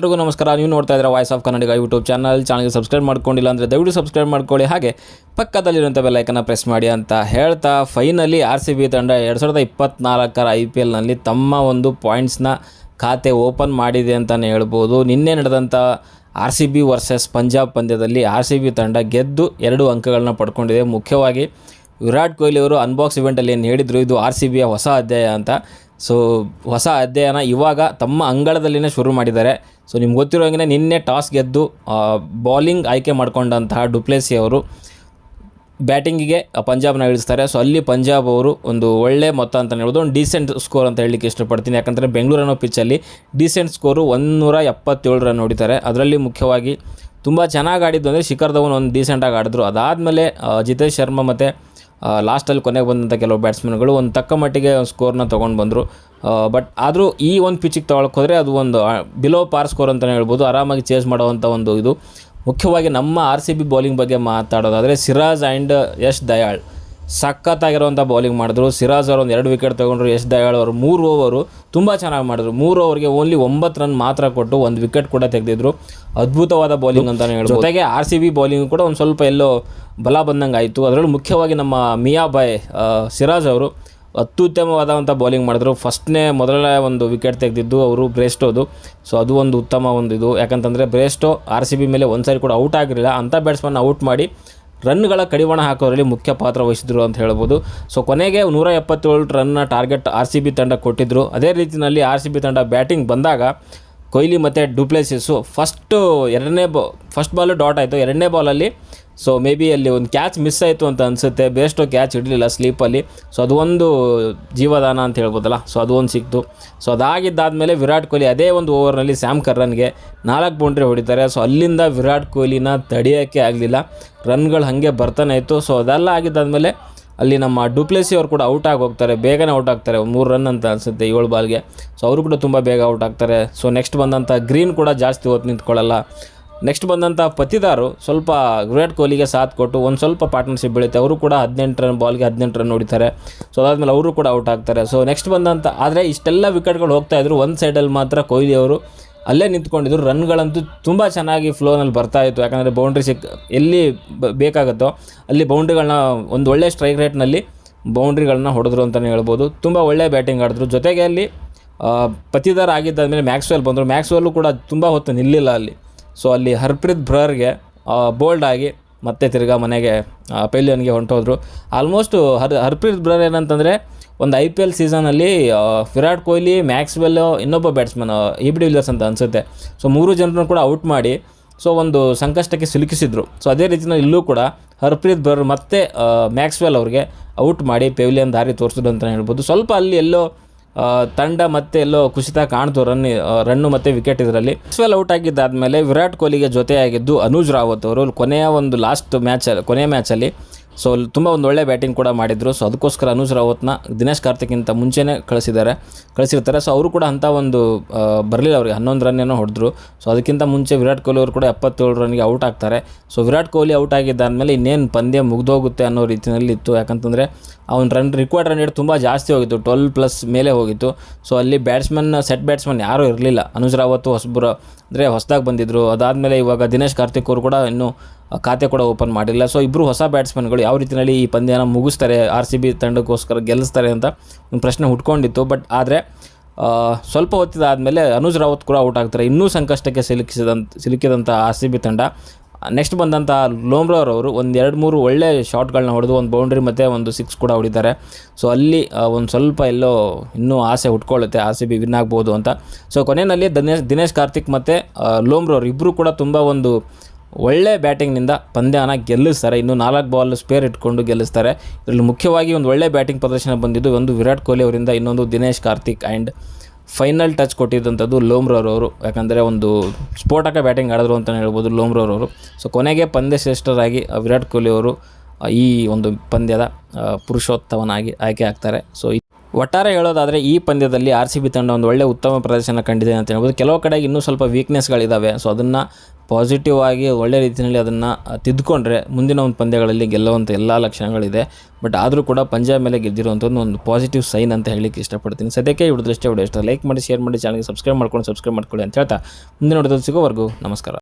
ಎಲ್ರಿಗೂ ನಮಸ್ಕಾರ. ನೀವು ನೋಡ್ತಾ ಇದ್ದೀರಾ voice of Kannadiga YouTube channel ಚಾನಲ್ಗೆ ಸಬ್ಸ್ಕ್ರೈಬ್ ಮಾಡ್ಕೊಂಡಿಲ್ಲ ಅಂದರೆ ದಯವಿಟ್ಟು ಸಬ್ಸ್ಕ್ರೈಬ್ ಮಾಡ್ಕೊಳ್ಳಿ. ಹಾಗೆ ಪಕ್ಕದಲ್ಲಿರುವಂಥ ಬೆಲ್ಲೈಕನ್ನ ಪ್ರೆಸ್ ಮಾಡಿ ಅಂತ ಹೇಳ್ತಾ ಫೈನಲಿ ಆರ್ ಸಿ ಬಿ ತಂಡ ಎರಡು ಸಾವಿರದ ಇಪ್ಪತ್ತ್ನಾಲ್ಕರ ಐ ಪಿ ಎಲ್ನಲ್ಲಿ ತಮ್ಮ ಒಂದು ಪಾಯಿಂಟ್ಸ್ನ ಖಾತೆ ಓಪನ್ ಮಾಡಿದೆ ಅಂತಲೇ ಹೇಳ್ಬೋದು. ನಿನ್ನೆ ನಡೆದಂಥ R C B versus Punjab ಪಂದ್ಯದಲ್ಲಿ ಆರ್ ಸಿ ಬಿ ತಂಡ ಗೆದ್ದು ಎರಡು ಅಂಕಗಳನ್ನ ಪಡ್ಕೊಂಡಿದೆ. ಮುಖ್ಯವಾಗಿ ವಿರಾಟ್ ಕೊಹ್ಲಿ ಅವರು ಅನ್ಬಾಕ್ಸ್ ಇವೆಂಟಲ್ಲಿ ಏನು ಹೇಳಿದರು, ಇದು ಆರ್ ಸಿ ಬಿಯ ಹೊಸ ಅಧ್ಯಾಯ ಅಂತ. ಸೊ ಹೊಸ ಅಧ್ಯಯನ ಇವಾಗ ತಮ್ಮ ಅಂಗಳದಲ್ಲಿನೇ ಶುರು ಮಾಡಿದ್ದಾರೆ. ಸೊ ನಿಮ್ಗೆ ಗೊತ್ತಿರೋ ಹಾಗೆ ನಿನ್ನೆ ಟಾಸ್ ಗೆದ್ದು ಬಾಲಿಂಗ್ ಆಯ್ಕೆ ಮಾಡಿಕೊಂಡಂತಹ ಡುಪ್ಲೆಸಿ ಅವರು ಬ್ಯಾಟಿಂಗಿಗೆ ಪಂಜಾಬ್ನ ಇಳಿಸ್ತಾರೆ. ಸೊ ಅಲ್ಲಿ ಪಂಜಾಬ್ ಅವರು ಒಂದು ಒಳ್ಳೆ ಮೊತ್ತ ಅಂತ ಹೇಳ್ಬೋದು. ಒಂದು ಡೀಸೆಂಟ್ ಸ್ಕೋರ್ ಅಂತ ಹೇಳಲಿಕ್ಕೆ ಇಷ್ಟಪಡ್ತೀನಿ. ಯಾಕಂದರೆ ಬೆಂಗಳೂರು ಅನ್ನೋ ಪಿಚ್ಚಲ್ಲಿ ಡೀಸೆಂಟ್ ಸ್ಕೋರು ಒಂದೂರ ಎಪ್ಪತ್ತೇಳು ರನ್ ಹೊಡಿತಾರೆ. ಅದರಲ್ಲಿ ಮುಖ್ಯವಾಗಿ ತುಂಬ ಚೆನ್ನಾಗಿ ಆಡಿದ್ದು ಅಂದರೆ ಶಿಖರ್ ಧವನ್ ಒಂದು ಡೀಸೆಂಟಾಗಿ ಆಡಿದ್ರು. ಅದಾದಮೇಲೆ ಜಿತೇಶ್ ಶರ್ಮಾ ಮತ್ತು ಲಾಸ್ಟಲ್ಲಿ ಕೊನೆಗೆ ಬಂದಂಥ ಕೆಲವು ಬ್ಯಾಟ್ಸ್ಮನ್ಗಳು ಒಂದು ತಕ್ಕ ಮಟ್ಟಿಗೆ ಸ್ಕೋರ್ನ ತೊಗೊಂಡು ಬಂದರು. ಬಟ್ ಆದರೂ ಈ ಒಂದು ಪಿಚ್ಚಿಗೆ ತೊಗೊಳಕ್ಕೆ ಹೋದರೆ ಅದು ಒಂದು ಬಿಲೋ ಪಾರ್ ಸ್ಕೋರ್ ಅಂತಲೇ ಹೇಳ್ಬೋದು. ಆರಾಮಾಗಿ ಚೇಸ್ ಮಾಡುವಂಥ ಒಂದು ಇದು. ಮುಖ್ಯವಾಗಿ ನಮ್ಮ ಆರ್ ಸಿ ಬಿ ಬೌಲಿಂಗ್ ಬಗ್ಗೆ ಮಾತಾಡೋದಾದರೆ ಸಿರಾಜ್ ಆ್ಯಂಡ್ ಯಶ್ ದಯಾಳ್. ಸಖತ್ತಾಗಿರುವಂಥ ಬೌಲಿಂಗ್ ಮಾಡಿದ್ರು. ಸಿರಾಜ್ ಅವರು ಒಂದು ಎರಡು ವಿಕೆಟ್ ತೊಗೊಂಡ್ರು, ಯಶ್ ದಯಾಳ್ ಅವರು ಮೂರು ಓವರು ತುಂಬ ಚೆನ್ನಾಗಿ ಮಾಡಿದ್ರು. ಮೂರು ಓವರ್ಗೆ ಓನ್ಲಿ ಒಂಬತ್ತು ರನ್ ಮಾತ್ರ ಕೊಟ್ಟು ಒಂದು ವಿಕೆಟ್ ಕೂಡ ತೆಗೆದಿದ್ರು. ಅದ್ಭುತವಾದ ಬೌಲಿಂಗ್ ಅಂತಲೇ ಹೇಳ್ಬೋದು. ಜೊತೆಗೆ ಆರ್ ಸಿ ಬಿ ಬೌಲಿಂಗ್ ಕೂಡ ಒಂದು ಸ್ವಲ್ಪ ಎಲ್ಲೋ ಬಲ ಬಂದಂಗೆ ಆಯಿತು. ಅದರಲ್ಲೂ ಮುಖ್ಯವಾಗಿ ನಮ್ಮ ಮಿಯಾ ಬಾಯ್ ಸಿರಾಜ್ ಅವರು ಅತ್ಯುತ್ತಮವಾದಂಥ ಬೌಲಿಂಗ್ ಮಾಡಿದ್ರು. ಫಸ್ಟ್ನೇ ಮೊದಲನೇ ಒಂದು ವಿಕೆಟ್ ತೆಗೆದಿದ್ದು ಅವರು ಬ್ರೇಸ್ಟೋದು. ಸೊ ಅದು ಒಂದು ಉತ್ತಮ ಒಂದು ಇದು. ಯಾಕಂತಂದರೆ ಬ್ರೇಸ್ಟೋ ಆರ್ ಸಿ ಬಿ ಮೇಲೆ ಒಂದು ಸಾರಿ ಕೂಡ ಔಟ್ ಆಗಿರಲಿಲ್ಲ. ಅಂಥ ಬ್ಯಾಟ್ಸ್ಮನ್ ಔಟ್ ಮಾಡಿ ರನ್ಗಳ ಕಡಿವಾಣ ಹಾಕೋದ್ರಲ್ಲಿ ಮುಖ್ಯ ಪಾತ್ರ ವಹಿಸಿದ್ರು ಅಂತ ಹೇಳ್ಬೋದು. ಸೊ ಕೊನೆಗೆ ನೂರ ಎಪ್ಪತ್ತೇಳು ರನ್ನ ಟಾರ್ಗೆಟ್ ಆರ್ ಸಿ ಬಿ ತಂಡ ಕೊಟ್ಟಿದ್ದರು ಅದೇ ರೀತಿಯಲ್ಲಿ ಆರ್ ಸಿ ಬಿ ತಂಡ ಬ್ಯಾಟಿಂಗ್ ಬಂದಾಗ ಕೊಹ್ಲಿ ಮತ್ತು ಡುಪ್ಲೆಸಿಸ್ಸು ಫಸ್ಟು ಎರಡನೇ ಬಾ ಫಸ್ಟ್ ಬಾಲು ಡಾಟ್ ಆಯಿತು. ಎರಡನೇ ಬಾಲಲ್ಲಿ ಸೊ ಮೇ ಬಿ ಅಲ್ಲಿ ಒಂದು ಕ್ಯಾಚ್ ಮಿಸ್ ಆಯಿತು ಅಂತ ಅನಿಸುತ್ತೆ. ಬೇಸ್ಟು ಕ್ಯಾಚ್ ಇಡಲಿಲ್ಲ ಸ್ಲೀಪಲ್ಲಿ ಸೊ ಅದು ಒಂದು ಜೀವದಾನ ಅಂತ ಹೇಳ್ಬೋದಲ್ಲ? ಸೊ ಅದು ಒಂದು ಸಿಕ್ತು. ಸೊ ಅದಾಗಿದ್ದಾದಮೇಲೆ ವಿರಾಟ್ ಕೊಹ್ಲಿ ಅದೇ ಒಂದು ಓವರ್ನಲ್ಲಿ ಸ್ಯಾಮ್ ಕರ್ರನ್ಗೆ ನಾಲ್ಕು ಬೌಂಡ್ರಿ ಹೊಡಿತಾರೆ. ಸೊ ಅಲ್ಲಿಂದ ವಿರಾಟ್ ಕೊಹ್ಲಿನ ತಡೆಯೋಕ್ಕೆ ಆಗಲಿಲ್ಲ. ರನ್ಗಳು ಹಾಗೆ ಬರ್ತಾನೆ ಇತ್ತು. ಸೊ ಅದೆಲ್ಲ ಆಗಿದ್ದಾದಮೇಲೆ ಅಲ್ಲಿ ನಮ್ಮ ಡುಪ್ಲೆಸಿ ಅವರು ಕೂಡ ಔಟ್ ಆಗಿ ಹೋಗ್ತಾರೆ, ಬೇಗನೆ ಔಟ್ ಆಗ್ತಾರೆ. ಮೂರು ರನ್ ಅಂತ ಅನಿಸುತ್ತೆ ಏಳು ಬಾಲ್ಗೆ ಸೊ ಅವರು ಕೂಡ ತುಂಬ ಬೇಗ ಔಟ್ ಆಗ್ತಾರೆ. ಸೊ ನೆಕ್ಸ್ಟ್ ಬಂದಂಥ ಗ್ರೀನ್ ಕೂಡ ಜಾಸ್ತಿ ಹೊತ್ತು ನಿಂತ್ಕೊಳ್ಳಲ್ಲ. ನೆಕ್ಸ್ಟ್ ಬಂದಂಥ ಪತಿದಾರು ಸ್ವಲ್ಪ ವಿರಾಟ್ ಕೊಹ್ಲಿಗೆ ಸಾಥ್ ಕೊಟ್ಟು ಒಂದು ಸ್ವಲ್ಪ ಪಾರ್ಟ್ನರ್ಶಿಪ್ ಬೆಳೀತೆ ಅವರು ಕೂಡ ಹದಿನೆಂಟು ರನ್ ಬಾಲ್ಗೆ ಹದಿನೆಂಟು ರನ್ ಹೊಡಿತಾರೆ. ಸೊ ಅದಾದಮೇಲೆ ಅವರು ಕೂಡ ಔಟ್ ಆಗ್ತಾರೆ. ಸೊ ನೆಕ್ಸ್ಟ್ ಬಂದಂಥ ಆದರೆ ಇಷ್ಟೆಲ್ಲ ವಿಕೆಟ್ಗಳು ಹೋಗ್ತಾ ಇದ್ರು, ಒಂದು ಸೈಡಲ್ಲಿ ಮಾತ್ರ ಕೊಹ್ಲಿ ಅವರು ಅಲ್ಲೇ ನಿಂತ್ಕೊಂಡಿದ್ರು. ರನ್ಗಳಂತೂ ತುಂಬ ಚೆನ್ನಾಗಿ ಫ್ಲೋನಲ್ಲಿ ಬರ್ತಾ ಇತ್ತು. ಯಾಕಂದರೆ ಬೌಂಡ್ರಿ ಸಿಕ್ ಎಲ್ಲಿ ಬೇಕಾಗುತ್ತೋ ಅಲ್ಲಿ ಬೌಂಡ್ರಿಗಳನ್ನ ಒಂದು ಒಳ್ಳೆ ಸ್ಟ್ರೈಕ್ ರೇಟ್ನಲ್ಲಿ ಬೌಂಡ್ರಿಗಳನ್ನ ಹೊಡೆದ್ರು ಅಂತಲೇ ಹೇಳ್ಬೋದು. ತುಂಬ ಒಳ್ಳೆ ಬ್ಯಾಟಿಂಗ್ ಆಡಿದ್ರು. ಜೊತೆಗೆ ಅಲ್ಲಿ ಪತಿದಾರ ಆಗಿದ್ದಾದಮೇಲೆ ಮ್ಯಾಕ್ಸ್ವೆಲ್ ಬಂದರು. ಮ್ಯಾಕ್ಸ್ವೆಲ್ಲು ಕೂಡ ತುಂಬ ಹೊತ್ತು ನಿಲ್ಲಿಲ್ಲ ಅಲ್ಲಿ. ಸೊ ಅಲ್ಲಿ ಹರ್ಪ್ರೀತ್ ಬ್ರರ್ಗೆ ಬೋಲ್ಡ್ ಆಗಿ ಮತ್ತೆ ತಿರ್ಗಾ ಮನೆಗೆ ಪೆಲಿಯನ್ಗೆ ಹೊಂಟೋದ್ರು. ಆಲ್ಮೋಸ್ಟು ಹರ್ ಹರ್ಪ್ರೀತ್ ಬ್ರರ್ ಏನಂತಂದರೆ ಒಂದು ಐ ಪಿ ಎಲ್ ಸೀಸನಲ್ಲಿ ವಿರಾಟ್ ಕೊಹ್ಲಿ, ಮ್ಯಾಕ್ಸ್ವೆಲ್, ಇನ್ನೊಬ್ಬ ಬ್ಯಾಟ್ಸ್ಮನ್ ಇ ಬಿ ವಿಲಿಯರ್ಸ್ ಅಂತ ಅನಿಸುತ್ತೆ. ಸೊ ಮೂರು ಜನರನ್ನು ಕೂಡ ಔಟ್ ಮಾಡಿ ಸೊ ಒಂದು ಸಂಕಷ್ಟಕ್ಕೆ ಸಿಲುಕಿಸಿದ್ರು. ಸೊ ಅದೇ ರೀತಿಯಲ್ಲಿ ಇಲ್ಲೂ ಕೂಡ ಹರ್ಪ್ರೀತ್ ಬರ್ ಮತ್ತೆ ಮ್ಯಾಕ್ಸ್ವೆಲ್ ಅವ್ರಿಗೆ ಔಟ್ ಮಾಡಿ ಪೆವಿಲಿಯನ್ ದಾರಿ ತೋರಿಸಿದ್ರು ಅಂತಲೇ ಹೇಳ್ಬೋದು. ಸ್ವಲ್ಪ ಅಲ್ಲಿ ಎಲ್ಲೋ ತಂಡ ಮತ್ತೆ ಎಲ್ಲೋ ಕುಸಿತ ಕಾಣ್ತು ರನ್ ರನ್ನು ಮತ್ತು ವಿಕೆಟ್ ಇದರಲ್ಲಿ. ಮ್ಯಾಕ್ಸ್ವೆಲ್ ಔಟ್ ಆಗಿದ್ದಾದಮೇಲೆ ವಿರಾಟ್ ಕೊಹ್ಲಿಗೆ ಜೊತೆಯಾಗಿದ್ದು ಅನುಜ್ ರಾವತ್ ಅವರು ಕೊನೆಯ ಒಂದು ಲಾಸ್ಟ್ ಮ್ಯಾಚ್ ಕೊನೆಯ ಮ್ಯಾಚಲ್ಲಿ ಸೊ ಅಲ್ಲಿ ತುಂಬ ಒಂದು ಒಳ್ಳೆ ಬ್ಯಾಟಿಂಗ್ ಕೂಡ ಮಾಡಿದರು. ಸೊ ಅದಕ್ಕೋಸ್ಕರ ಅನುಜ್ ರಾವತ್ನ ದಿನೇಶ್ ಕಾರ್ತಿಕ್ಗಿಂತ ಮುಂಚೆನೇ ಕಳಿಸಿದ್ದಾರೆ. ಕಳಿಸಿರ್ತಾರೆ. ಸೊ ಅವರು ಕೂಡ ಅಂಥ ಒಂದು ಬರಲಿಲ್ಲ ಅವರಿಗೆ. ಹನ್ನೊಂದು ರನ್ ಏನೋ ಹೊಡೆದ್ರು. ಸೊ ಅದಕ್ಕಿಂತ ಮುಂಚೆ ವಿರಾಟ್ ಕೊಹ್ಲಿ ಅವರು ಕೂಡ ಎಪ್ಪತ್ತೇಳು ರನ್ಗೆ ಔಟ್ ಆಗ್ತಾರೆ. ಸೊ ವಿರಾಟ್ ಕೊಹ್ಲಿ ಔಟ್ ಆಗಿದ್ದಾದಮೇಲೆ ಇನ್ನೇನು ಪಂದ್ಯ ಮುಗ್ದೋಗುತ್ತೆ ಅನ್ನೋ ರೀತಿಯಲ್ಲಿ ಇತ್ತು ಯಾಕಂತಂದರೆ, ಅವ್ನ ರನ್ ರಿಕ್ವೈರ್ಡ್ ರನ್ ರೇಟ್ ತುಂಬ ಜಾಸ್ತಿ ಹೋಗಿತ್ತು. ಟ್ವೆಲ್ ಪ್ಲಸ್ ಮೇಲೆ ಹೋಗಿತ್ತು. ಸೊ ಅಲ್ಲಿ ಬ್ಯಾಟ್ಸ್ಮನ್ ಸೆಟ್ ಬ್ಯಾಟ್ಸ್ಮನ್ ಯಾರೂ ಇರಲಿಲ್ಲ. ಅನುಜ್ ರಾವತ್ ಹೊಸಬರು, ಅಂದರೆ ಹೊಸದಾಗಿ ಬಂದಿದ್ದರು ಅದಾದಮೇಲೆ ಇವಾಗ ದಿನೇಶ್ ಕಾರ್ತಿಕ್ ಅವರು ಕೂಡ ಇನ್ನೂ ಖಾತೆ ಕೂಡ ಓಪನ್ ಮಾಡಿಲ್ಲ. ಸೊ ಇಬ್ಬರು ಹೊಸ ಬ್ಯಾಟ್ಸ್ಮನ್ಗಳು ಯಾವ ರೀತಿಯಲ್ಲಿ ಈ ಪಂದ್ಯನ ಮುಗಿಸ್ತಾರೆ ಆರ್ ಸಿ ಬಿ ತಂಡಕ್ಕೋಸ್ಕರ ಗೆಲ್ಲಿಸ್ತಾರೆ ಅಂತ ಒಂದು ಪ್ರಶ್ನೆ ಹುಟ್ಕೊಂಡಿತ್ತು. ಬಟ್ ಆದರೆ ಸ್ವಲ್ಪ ಹೊತ್ತಿದಾದಮೇಲೆ ಅನುಜ್ ರಾವತ್ ಕೂಡ ಔಟ್ ಆಗ್ತಾರೆ. ಇನ್ನೂ ಸಂಕಷ್ಟಕ್ಕೆ ಸಿಲುಕಿಸಿದಂತ ಸಿಲುಕಿದಂಥ ಆರ್ ಸಿ ಬಿ ತಂಡ. ನೆಕ್ಸ್ಟ್ ಬಂದಂಥ ಲೋಮ್ರೋರ್ ಅವರು ಒಂದು ಎರಡು ಮೂರು ಒಳ್ಳೆ ಶಾಟ್ಗಳನ್ನ ಹೊಡೆದು ಒಂದು ಬೌಂಡ್ರಿ ಮತ್ತು ಒಂದು ಸಿಕ್ಸ್ ಕೂಡ ಹೊಡಿತಾರೆ. ಸೊ ಅಲ್ಲಿ ಒಂದು ಸ್ವಲ್ಪ ಎಲ್ಲೋ ಇನ್ನೂ ಆಸೆ ಹುಟ್ಕೊಳ್ಳುತ್ತೆ. ಆರ್ ಸಿ ಬಿ ವಿನ್ ಆಗ್ಬೋದು ಅಂತ. ಸೊ ಕೊನೆಯಲ್ಲಿ ದಿನೇಶ್ ದಿನೇಶ್ ಕಾರ್ತಿಕ್ ಮತ್ತು ಲೋಮ್ರವ್ರು ಇಬ್ಬರು ಕೂಡ ತುಂಬ ಒಂದು ಒಳ್ಳೆ ಬ್ಯಾಟಿಂಗ್ನಿಂದ ಪಂದ್ಯನ ಗೆಲ್ಲಿಸ್ತಾರೆ. ಇನ್ನು ನಾಲ್ಕು ಬಾಲ್ ಸ್ಪೇರ್ ಇಟ್ಕೊಂಡು ಗೆಲ್ಲಿಸ್ತಾರೆ. ಇದರಲ್ಲಿ ಮುಖ್ಯವಾಗಿ ಒಂದು ಒಳ್ಳೆ ಬ್ಯಾಟಿಂಗ್ ಪ್ರದರ್ಶನ ಬಂದಿದ್ದು ಒಂದು ವಿರಾಟ್ ಕೊಹ್ಲಿ ಅವರಿಂದ, ಇನ್ನೊಂದು Dinesh Karthik and final touch ಕೊಟ್ಟಿದ್ದಂಥದ್ದು Lomror ಅವರು ಯಾಕಂದರೆ ಒಂದು ಸ್ಫೋಟಕ ಬ್ಯಾಟಿಂಗ್ ಆಡಿದ್ರು ಅಂತಲೇ ಹೇಳ್ಬೋದು ಲೋಮ್ರೋರ್ ಅವರು ಸೊ ಕೊನೆಗೆ ಪಂದ್ಯ ಶ್ರೇಷ್ಠರಾಗಿ ವಿರಾಟ್ ಕೊಹ್ಲಿ ಅವರು ಈ ಒಂದು ಪಂದ್ಯದ ಪುರುಷೋತ್ತಮನಾಗಿ ಆಯ್ಕೆ ಆಗ್ತಾರೆ. ಸೊ ಒಟ್ಟಾರೆ ಹೇಳೋದಾದರೆ ಈ ಪಂದ್ಯದಲ್ಲಿ ಆರ್ ಸಿ ಬಿ ತಂಡ ಒಂದು ಒಳ್ಳೆಯ ಉತ್ತಮ ಪ್ರದರ್ಶನ ಕಂಡಿದೆ ಅಂತ ಹೇಳ್ಬೋದು. ಕೆಲವು ಕಡೆಗೆ ಇನ್ನೂ ಸ್ವಲ್ಪ ವೀಕ್ನೆಸ್ಗಳಿದ್ದಾವೆ ಸೊ ಅದನ್ನು ಪಾಸಿಟಿವ್ ಆಗಿ ಒಳ್ಳೆ ರೀತಿಯಲ್ಲಿ ಅದನ್ನು ತಿದ್ದುಕೊಂಡ್ರೆ ಮುಂದಿನ ಒಂದು ಪಂದ್ಯಗಳಲ್ಲಿ ಗೆಲ್ಲುವಂಥ ಎಲ್ಲ ಲಕ್ಷಣಗಳಿದೆ. ಬಟ್ ಆದರೂ ಕೂಡ ಪಂಜಾಬ್ ಮೇಲೆ ಗೆದ್ದಿರುವಂಥದ್ದು ಒಂದು ಪಾಸಿಟಿವ್ ಸೈನ್ ಅಂತ ಹೇಳಲಿಕ್ಕೆ ಇಷ್ಟಪಡ್ತೀನಿ. ಸದ್ಯಕ್ಕೆ ಹಿಡಿದಷ್ಟೇ ವಿಡಿಯೋ ಇಷ್ಟ ಲೈಕ್ ಮಾಡಿ ಶೇರ್ ಮಾಡಿ ಚಾನಲ್ಗೆ ಸಬ್ಸ್ಕ್ರೈಬ್ ಮಾಡ್ಕೊಂಡು ಸಬ್ಸ್ಕ್ರೈಬ್ ಮಾಡ್ಕೊಳ್ಳಿ ಅಂತ ಹೇಳ್ತಾ. ಮುಂದಿನ ನೋಡೋದು ಸಿಗೋವರೆಗೂ ನಮಸ್ಕಾರ.